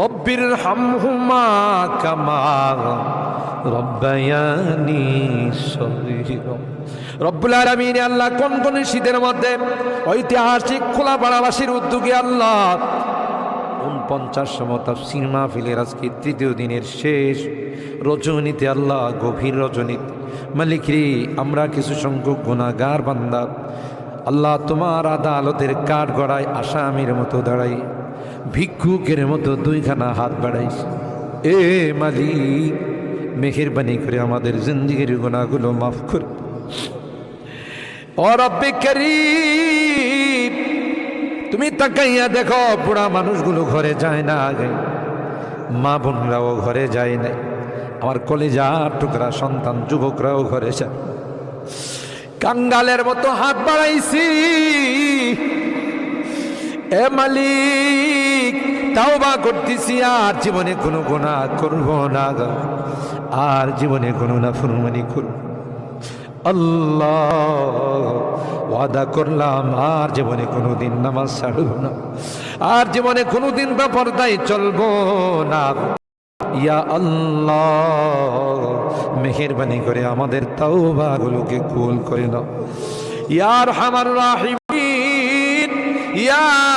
রব্বির হামহুমা কামা রব্বায়ানি সগীর। রব্বুল আলামিন আল্লাহ কোন কোন শীতের মধ্যে ঐতিহাসিক খোলা বাড়াবাসীর উদ্যোগে আল্লাহ উনপঞ্চাশতম সিনেমা মাহফিলের আজকে তৃতীয় দিনের শেষ রজনীতে আল্লাহ গভীর রজনীতে মালিকরি আমরা কিছু সংখ্যক গুণাগার বান্দা। আল্লাহ তোমার আদালতের কাঠ গড়ায় আসামির মতো দাঁড়াই। ভিক্ষুকের মতো দুইখানা হাত বাড়াইস এ মালিক, মেহেরবানি করে আমাদের জিন্দিগির গুণাগুলো মাফ করে। ও রব্বে করিম, তুমি তাকাইয়া দেখো, বুড়া মানুষগুলো ঘরে যায় না আগে। মা বোনরাও ঘরে যায় নাই। আমার কলেজা টুকরা সন্তান, যুবকরাও ঘরে যায়। কাঙ্গালের মতো হাত বাড়াইছি। এ মালিক তাও বা করতেছি আর জীবনে কোনো গোনা করব না। আর জীবনে কোনো না ফুরমানি করব আল্লাহ, ওয়াদা করলাম আর জীবনে কোনো দিন নামাজ ছাড়ব না। আর জীবনে কোনো দিন ব্যাপারটাই চলবো না। ইয়া আল্লাহ, মেহেরবানি করে আমাদের তাও তাওবাগুলোকে কুল করে নাও। ইয়ার হামার রাহিমিন, ইয়া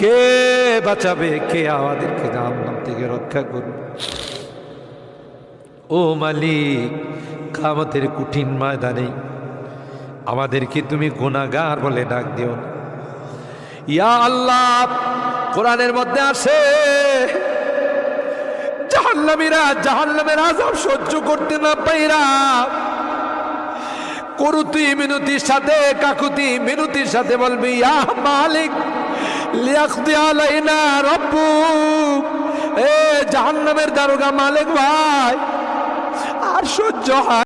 কে বাঁচাবে? কে আমাদেরকে জাহান্নাম থেকে রক্ষা করবে? ও মালিক, কামতের কঠিন ময়দানে আমাদেরকে তুমি গুণাগার বলে ডাক দিও ইয়া আল্লাহ, কোরআনের মধ্যে আসে জাহান্নামীরা জাহান্নামের আজাব সহ্য করতে না পাইরা করুতি মিনতির সাথে, কাকুতি মিনতির সাথে বলবি, ইয়া মালিক লিয়াকদি আলাইনা রব্বুক। এ জাহান্নামের দারোগা মালিক ভাই আর সহ্য হয়